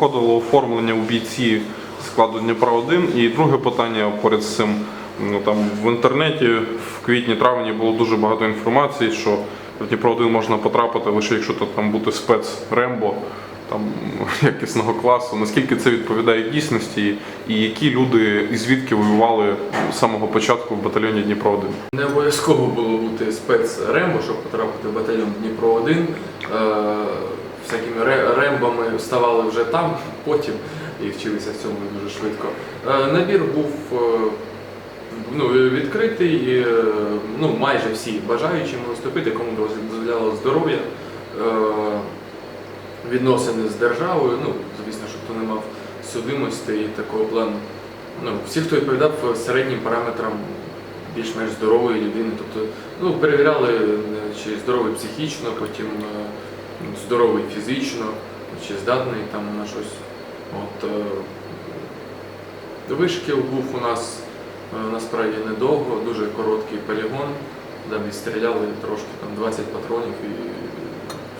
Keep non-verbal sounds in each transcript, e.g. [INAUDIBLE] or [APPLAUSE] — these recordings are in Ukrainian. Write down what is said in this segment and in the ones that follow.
прохо- проходило оформлення у бійці складу Дніпра 1 І друге питання поряд з цим. Ну, там в інтернеті в квітні-травні було дуже багато інформації, що в Дніпро 1 можна потрапити лише якщо то там бути спец Рембо там [LAUGHS] якісного класу. Наскільки це відповідає дійсності, і які люди і звідки воювали з самого початку в батальйоні Дніпро 1 Не обов'язково було бути спец Рембо, щоб потрапити в батальйон Дніпро 1. Всякими ре- рембами ставали вже там, потім і вчилися в цьому дуже швидко. Е, набір був е, ну, відкритий, е, ну, майже всі бажаючі могли кому дозволяло здоров'я. Відносини з державою, ну, звісно, щоб хто не мав судимості і такого плану. Ну, всі, хто відповідав середнім параметрам більш-менш здорової людини, тобто ну, перевіряли, чи здоровий психічно, потім здоровий фізично, чи здатний там на щось. От, е, вишкіл був у нас е, насправді недовго, дуже короткий полігон, де відстріляли трошки там 20 патронів і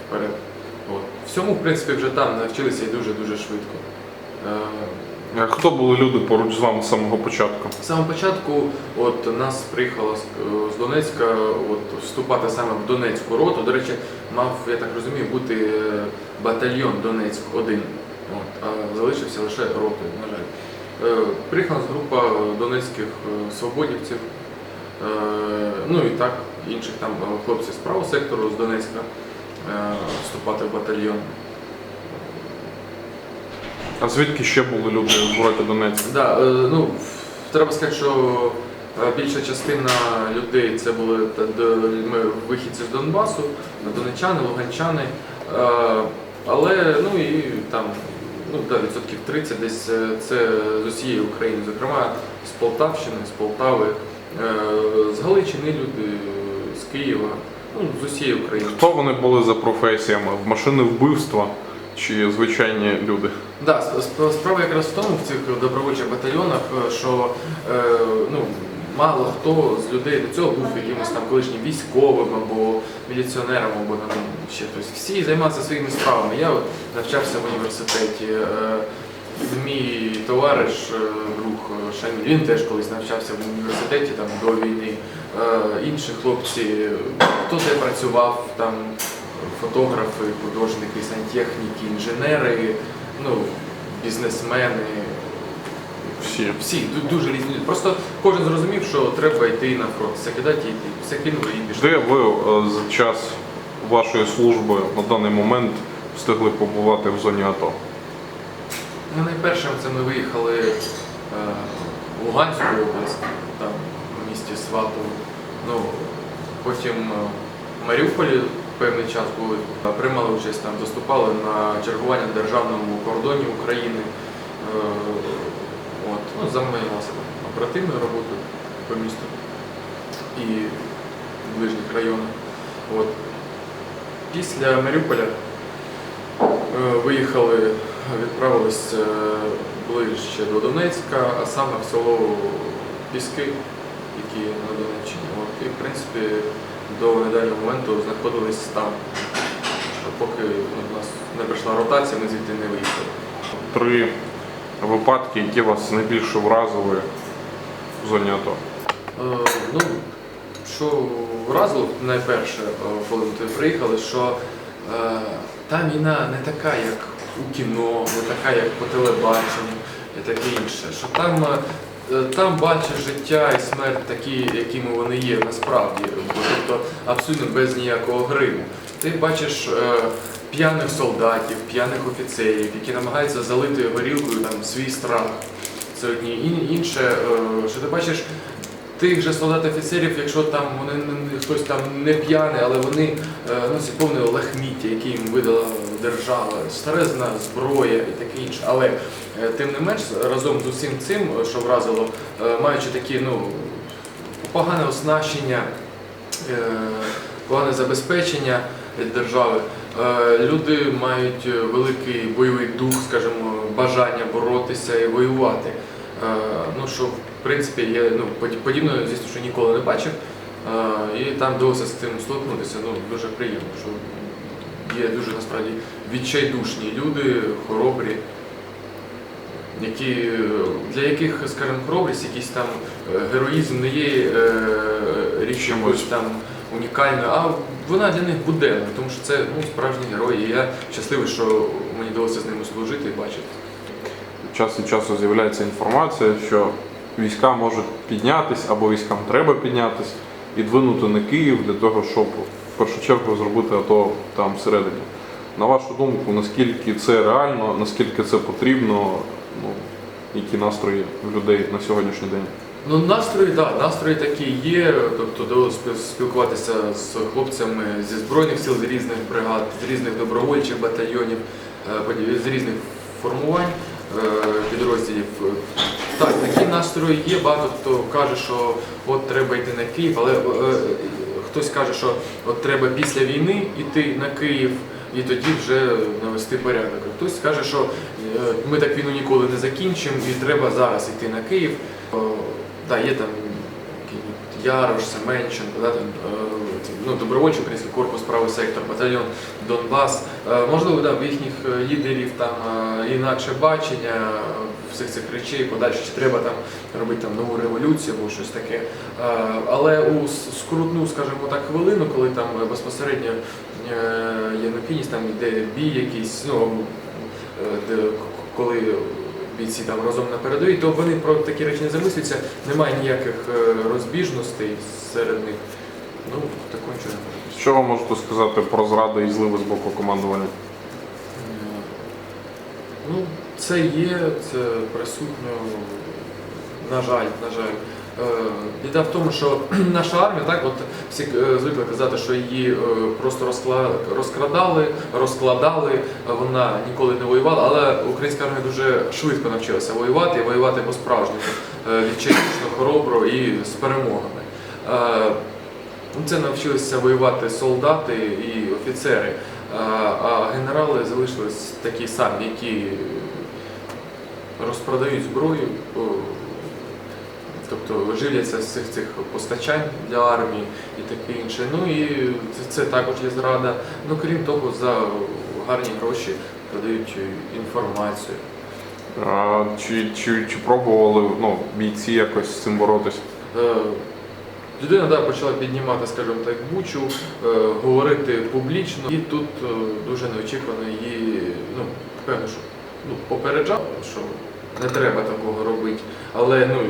вперед. От. Всьому, в принципі, вже там навчилися і дуже-дуже швидко. Е, Хто були люди поруч з вами з самого початку? з самого початку от, нас приїхало з, з Донецька от, вступати саме в Донецьку роту. До речі, мав, я так розумію, бути е, батальйон Донецьк 1 от, а залишився лише ротою, на жаль. Е, Приїхала група донецьких е, свободівців, ну і так, інших там хлопців з правого сектору з Донецька вступати в батальйон. А звідки ще були люди в роті Донецьк? Да, ну, треба сказати, що більша частина людей це були ми вихідці з Донбасу, донечани, луганчани. Е, Але ну і там ну, да, відсотків 30 десь е, це з усієї України, зокрема з Полтавщини, з Полтави, е, з Галичини люди, з Києва, ну, з усієї України. Хто вони були за професіями? В машини вбивства чи звичайні люди? Да, сп- сп- справа якраз в тому в цих добровольчих батальйонах, е, що е, ну, мало хто з людей до цього був якимось там колишнім військовим або міліціонером, або там ще хтось. Всі займалися своїми справами. Я от навчався в університеті. е, Мій товариш, е, друг Шаміль, він теж колись навчався в університеті там, до війни. Е, Інші хлопці, хто де працював, там фотографи, художники, сантехніки, інженери, ну, бізнесмени, Всі. всі дуже різні. люди. Просто кожен зрозумів, що треба йти на фронт, все кидати і йти. Все кинули і пішли. Де ви е, за час вашої служби на даний момент встигли побувати в зоні АТО? Ну, найпершим це ми виїхали е, в Луганську область, там в місті Сватово. Ну, потім е, в Маріуполі певний час були, е, приймали участь там, доступали на чергування на державному кордоні України. Е, ну, займалися оперативною роботою по місту і в ближніх районах. От. Після Маріуполя е, виїхали, відправились е, ближче до Донецька, а саме в село Піски, які на Донеччині. От. І в принципі до недавнього моменту знаходились там. Поки у нас не прийшла ротація, ми звідти не виїхали. Три випадки, які вас найбільше вразили в зоні АТО. Е, ну, що вразило найперше, е, коли ми приїхали, що е, та війна не така, як у кіно, не така, як по телебаченню і таке інше. Що там, е, там бачиш життя і смерть такі, якими вони є насправді, тобто абсолютно без ніякого гриму. Ти бачиш е, п'яних солдатів, п'яних офіцерів, які намагаються залити горілкою там, свій страх. Це одні. Ін- інше, е, що ти бачиш тих же солдат-офіцерів, якщо там вони хтось там не п'яний, але вони е, носять повне лахміття, яке їм видала держава, старезна зброя і таке інше. Але е, тим не менш, разом з усім цим, що вразило, маючи такі ну, погане оснащення, погане забезпечення від держави. Е, Люди мають е, великий бойовий дух, скажімо, бажання боротися і воювати. Е, Ну що в принципі я ну поді- подібного, звісно, що ніколи не бачив. І там довелося з цим столкнутися. Ну дуже приємно, що є дуже насправді відчайдушні люди, хоробрі, які, для яких, скажімо, хоробрість, якийсь там героїзм не є річ якоюсь там унікальною, а вона для них буденна, тому що це ну, справжні герої. І я щасливий, що мені вдалося з ними служити і бачити. Час від часу з'являється інформація, що війська можуть піднятись або військам треба піднятись і двинути на Київ для того, щоб в першу чергу зробити АТО там всередині. На вашу думку, наскільки це реально, наскільки це потрібно, ну, які настрої людей на сьогоднішній день? Ну, настрої, так, да, настрої такі є. Тобто до спіл- спілкуватися з хлопцями зі збройних сил, з різних бригад, з різних добровольчих батальйонів, е, з різних формувань е, підрозділів. Так, такі настрої є. Багато хто каже, що от треба йти на Київ, але е, хтось каже, що от треба після війни йти на Київ. І тоді вже навести порядок. Хтось скаже, що ми так війну ніколи не закінчимо, і треба зараз йти на Київ. Да, є там Ярош, Семенченко, да, там, е, ну, добровольчий український корпус, правий сектор, батальйон Донбас. Е, Можливо, да, в їхніх е, лідерів там інакше бачення всіх цих речей, подальше, чи треба там робити там нову революцію або щось таке. Але у скрутну, скажімо так, хвилину, коли там безпосередньо є необхідність, там йде бій якийсь, ну, де, коли бійці там разом на передовій, то вони про такі речі не замислюються, немає ніяких е, розбіжностей серед них. Ну, такого нічого не може. Що ви можете сказати про зради і зливи з боку командування? Ну, це є, це присутньо, на жаль, на жаль. Е, Біда в тому, що [CLEARS THROAT] наша армія, так, от всі е, звикли казати, що її е, просто розкрадали, розкладали, вона ніколи не воювала, але українська армія дуже швидко навчилася воювати і воювати по-справжньому, відчайдушно, хоробро і з перемогами. Ну, Це навчилися воювати солдати і офіцери, а, генерали залишились такі самі, які розпродають зброю, тобто живляться з цих цих постачань для армії і таке інше. Ну і це, це також є зрада. Ну крім того, за гарні гроші продають інформацію. А, Чи, чи, чи пробували ну, бійці якось з цим боротись? Е, Людина да, почала піднімати, скажімо так, бучу, е, говорити публічно, і тут е, дуже неочікувано її, ну, певно, що ну, попереджав, що не треба такого робити. Але ну,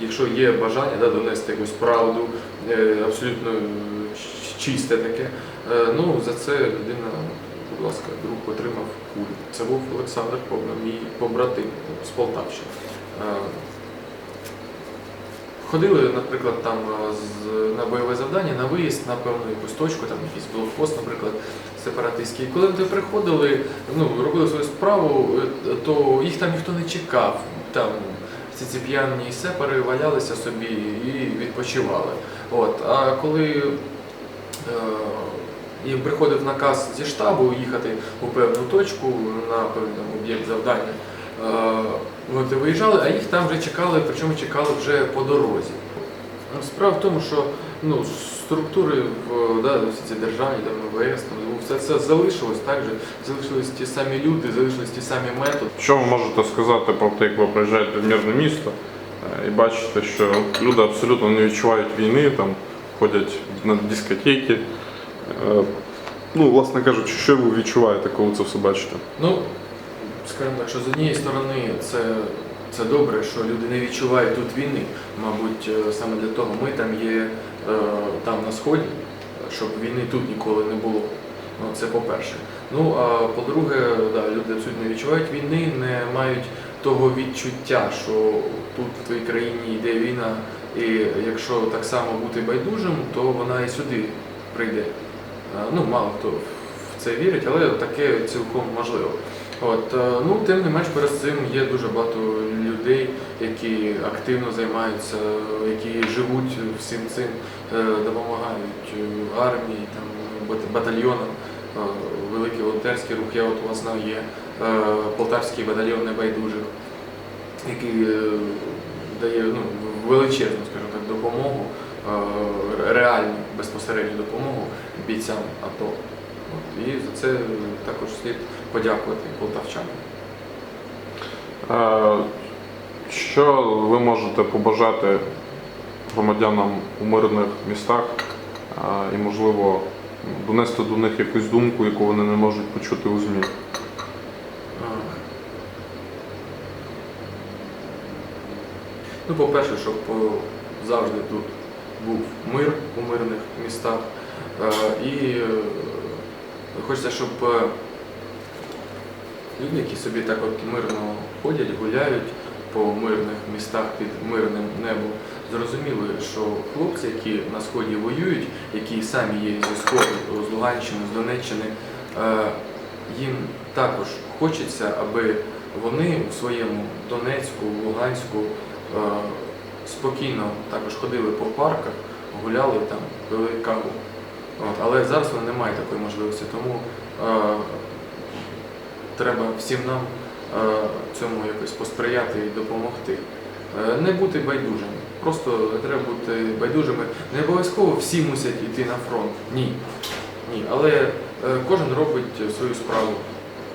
якщо є бажання да, донести якусь правду, е, абсолютно чисте таке, е, ну, за це людина, будь ласка, друг отримав кулю. Це був Олександр Побна, мій побратим з Полтавщини. Е, Ходили, наприклад, там на бойове завдання, на виїзд на певну якусь точку, там якийсь блокпост, наприклад, сепаратистський. Коли вони приходили, ну, робили свою справу, то їх там ніхто не чекав. Там всі ці п'яні сепари валялися собі і відпочивали. От. А коли е, їм приходив наказ зі штабу їхати у певну точку на певний об'єкт завдання, е, вони виїжджали, а їх там вже чекали, причому чекали вже по дорозі. Ну, Справа в тому, що ну, структури в да, всі ці державні, там, МВС, там, ну, все це залишилось так же, залишились ті самі люди, залишились ті самі методи. Що ви можете сказати про те, як ви приїжджаєте в мирне місто е, і бачите, що люди абсолютно не відчувають війни, там ходять на дискотеки. Е, Ну, власне кажучи, що ви відчуваєте, коли це все бачите? Ну, скажімо так, що з однієї сторони це, це добре, що люди не відчувають тут війни. Мабуть, е, саме для того ми там є е, там на сході, щоб війни тут ніколи не було. Ну, це по-перше. Ну а по-друге, да, люди абсолютно не відчувають війни, не мають того відчуття, що тут в твоїй країні йде війна, і якщо так само бути байдужим, то вона і сюди прийде. Е, Ну, мало хто в це вірить, але таке цілком можливо. От, е, ну, тим не менш, перед цим є дуже багато людей, які активно займаються, які живуть всім цим, е, допомагають е, армії, там, батальйонам. Великий волонтерський рух, я от у вас знаю, є полтавський батальйон небайдужих, який дає ну, величезну, скажімо так, допомогу, реальну безпосередню допомогу бійцям АТО. От, і за це також слід подякувати полтавчанам. Що ви можете побажати громадянам у мирних містах і, можливо, донести до них якусь думку, яку вони не можуть почути у ЗМІ? Ну, по-перше, щоб е, завжди тут був мир у мирних містах. Е, І е, хочеться, щоб е, люди, які собі так от мирно ходять, гуляють по мирних містах під мирним небом, зрозуміли, що хлопці, які на сході воюють, які самі є зі сходу, з Луганщини, з Донеччини, е, їм також хочеться, аби вони у своєму Донецьку, Луганську е, спокійно також ходили по парках, гуляли там, пили каву. От, але зараз вони не мають такої можливості, тому е, треба всім нам е, цьому якось посприяти і допомогти. Е, не бути байдужими. Просто треба бути байдужими. Не обов'язково всі мусять йти на фронт. Ні. Ні. Але е, кожен робить свою справу.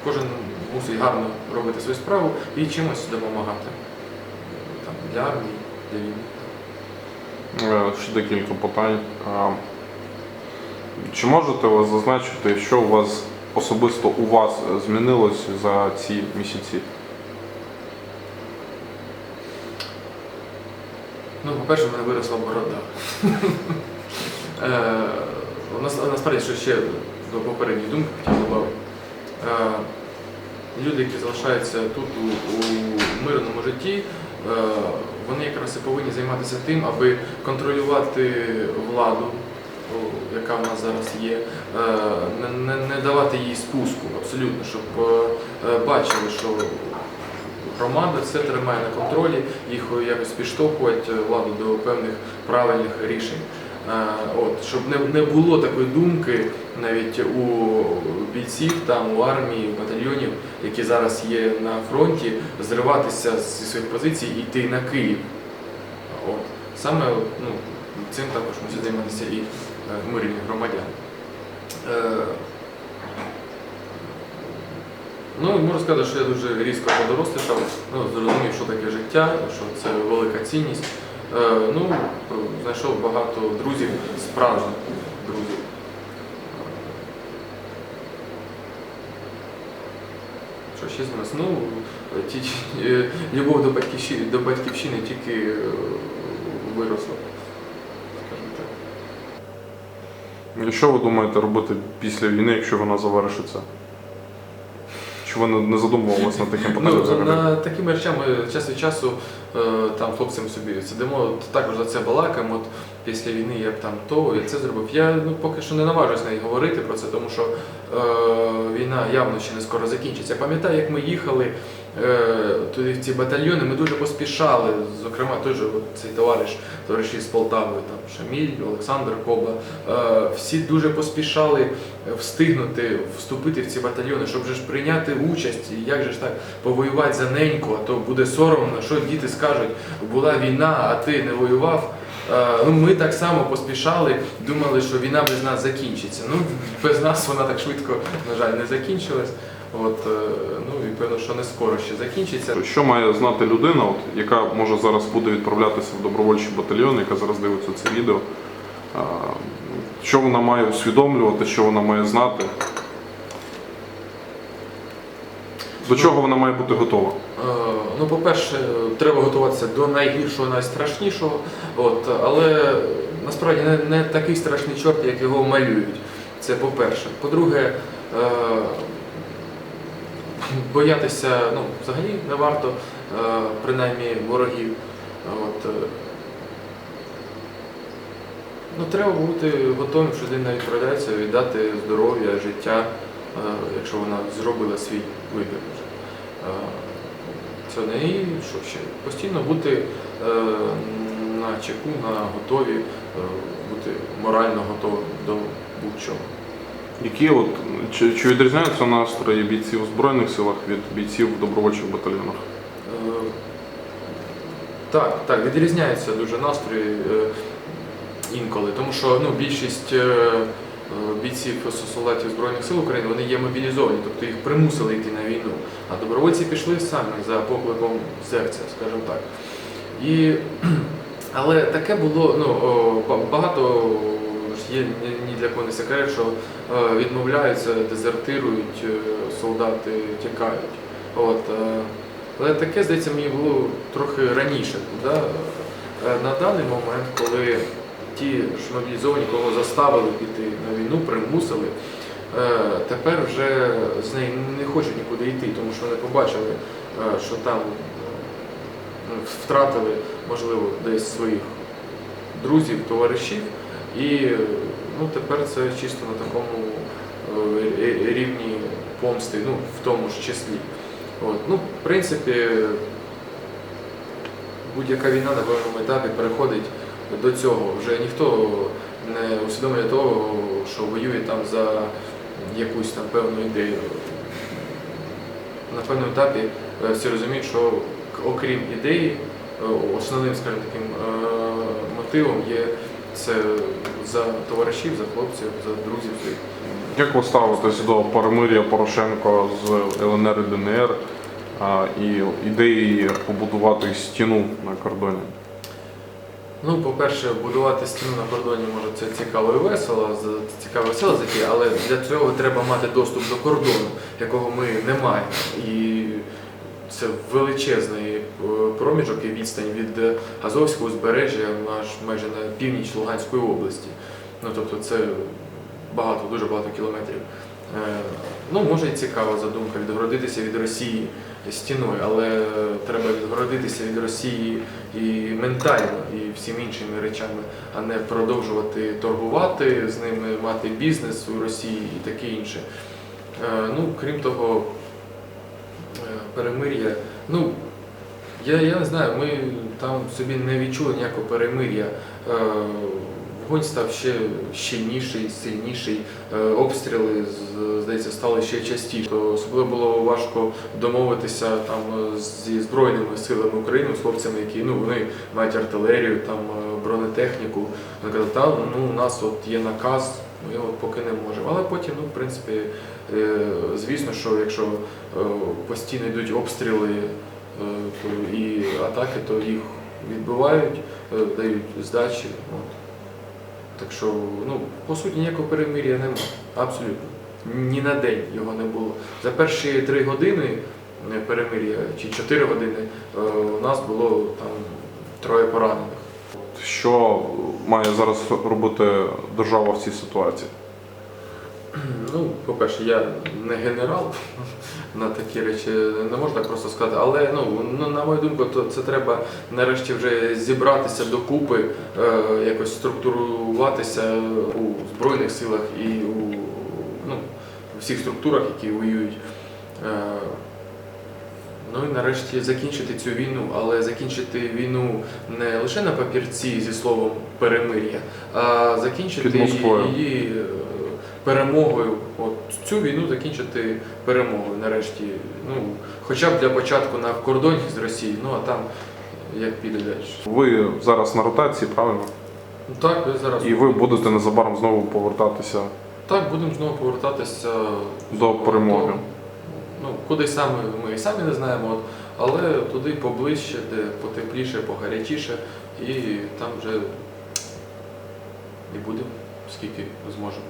Кожен мусить гарно робити свою справу і чимось допомагати. Там, для армії, для війни. Е, Ще декілька питань. Чи можете ви зазначити, що у вас особисто у вас змінилось за ці місяці? Ну, по-перше, в мене виросла борода. [LAUGHS] Е, Насправді, що ще до попередньої думки хотів додати. Е, Люди, які залишаються тут у, у мирному житті, е, вони якраз і повинні займатися тим, аби контролювати владу, яка в нас зараз є, е, не, не, не давати їй спуску абсолютно, щоб е, е, бачили, що громада все тримає на контролі, їх якось підштовхувати владу до певних правильних рішень. От, щоб не, не було такої думки навіть у бійців, там, у армії, у батальйонів, які зараз є на фронті, зриватися зі своїх позицій і йти на Київ. От. Саме ну, цим також мусять займатися і е, мирні громадяни. Е, Ну, можу сказати, що я дуже різко подорослішав, ну, зрозумів, що таке життя, що це велика цінність. Е, ну, знайшов багато друзів, справжніх друзів. Що ще з нас? Ну, ті, любов до батьківщини, до батьківщини тільки виросла. Скажімо так. І що ви думаєте робити після війни, якщо вона завершиться? Чи ви не задумувалися над таким питанням Ну, на такими речами час від часу е, там хлопцям собі сидимо, також за це балакаємо. От після війни я б там то, я це зробив. Я ну, поки що не наважуюсь навіть говорити про це, тому що е, війна явно ще не скоро закінчиться. Я пам'ятаю, як ми їхали туди в ці батальйони, ми дуже поспішали. Зокрема, же цей товариш, товариші з Полтави, там Шаміль, Олександр Коба. Е, всі дуже поспішали встигнути вступити в ці батальйони, щоб же ж прийняти участь, і як же ж так повоювати за неньку, а то буде соромно, що діти скажуть, була війна, а ти не воював. Е, Ну, ми так само поспішали, думали, що війна без нас закінчиться. Ну, без нас вона так швидко, на жаль, не закінчилась. От, е, ну і певно, що не скоро ще закінчиться. Що має знати людина, от, яка може зараз буде відправлятися в добровольчий батальйон, яка зараз дивиться це відео? Що вона має усвідомлювати, що вона має знати? До чого вона має бути готова? Е, Ну, по-перше, треба готуватися до найгіршого, найстрашнішого, от, але насправді не, не такий страшний чорт, як його малюють. Це по-перше. По-друге, е, боятися ну, взагалі не варто, е, принаймні ворогів. От, е, ну, треба бути готовим, що людина відправляється, віддати здоров'я, життя, е, якщо вона зробила свій вибір. Це не і що ще? Постійно бути на чеку, на готові, бути морально готовим до будь-чого. Які от, чи, чи відрізняються настрої бійців у Збройних силах від бійців в добровольчих батальйонах? Е, Так, так, відрізняються дуже настрої е, інколи, тому що ну, більшість е, бійців солдатів Збройних сил України вони є мобілізовані, тобто їх примусили йти на війну. А добровольці пішли самі за покликом серця, скажімо так. І, [CLEARS THROAT] але таке було, ну, багато є ні, для кого не секрет, що е, відмовляються, дезертирують, е, солдати тікають. От, е, але таке, здається, мені було трохи раніше. Да? На даний момент, коли ті ж мобілізовані, кого заставили піти на війну, примусили, тепер вже з неї не хочуть нікуди йти, тому що вони побачили, що там втратили, можливо, десь своїх друзів, товаришів, і е, ну, тепер це чисто на такому е, рівні помсти, ну, в тому ж числі. От. Ну, в принципі, будь-яка війна на певному етапі переходить до цього. Вже ніхто не усвідомлює того, що воює там за якусь там певну ідею. На певному етапі е, всі розуміють, що окрім ідеї, е, основним, скажімо, таким е, мотивом є це за товаришів, за хлопців, за друзів своїх. Як ви ставитесь до перемир'я Порошенко з ЛНР і ДНР і ідеї побудувати стіну на кордоні? Ну, по-перше, будувати стіну на кордоні може це цікаво і весело, цікаво і весело але для цього треба мати доступ до кордону, якого ми не маємо. І це величезний проміжок і відстань від е, Азовського узбережжя аж майже на північ Луганської області. Ну тобто це багато, дуже багато кілометрів. Е, Ну, може і цікава задумка відгородитися від Росії стіною, але треба відгородитися від Росії і ментально, і всім іншими речами, а не продовжувати торгувати з ними, мати бізнес у Росії і таке інше. Е, Ну, крім того, е, перемир'я. Ну, я, я не знаю, ми там собі не відчули ніякого перемир'я. Е, Вогонь став ще щільніший, сильніший. Е, Обстріли, здається, стали ще частіше. Особливо було важко домовитися там е, зі Збройними силами України, з хлопцями, які ну, вони мають артилерію, там, бронетехніку. Вони та ну, у нас от є наказ, ми от поки не можемо. Але потім, ну, в принципі, звісно, що якщо постійно йдуть обстріли і атаки, то їх відбивають, е, дають здачі. От. Так що, ну, по суті, ніякого перемир'я немає. Абсолютно. Ні на день його не було. За перші три години е, перемир'я чи чотири години е, у нас було там троє поранених. Що має зараз робити держава в цій ситуації? По-перше, я не генерал [LAUGHS] на такі речі, не можна просто сказати. Але ну, ну, на мою думку, то це треба нарешті вже зібратися докупи, е, якось структуруватися у Збройних силах і у ну, всіх структурах, які воюють. Е, Ну і нарешті закінчити цю війну, але закінчити війну не лише на папірці зі словом перемир'я, а закінчити її е, перемогою. От цю війну закінчити перемогою нарешті. Ну, хоча б для початку на кордоні з Росією, ну а там як піде далі. Ви зараз на ротації, правильно? Ну так, ви зараз І ви будете незабаром знову повертатися так будемо знову повертатися до перемоги. Ну, куди саме ми і самі не знаємо, от, але туди поближче, де потепліше, погарячіше, і там вже і будемо, скільки зможемо.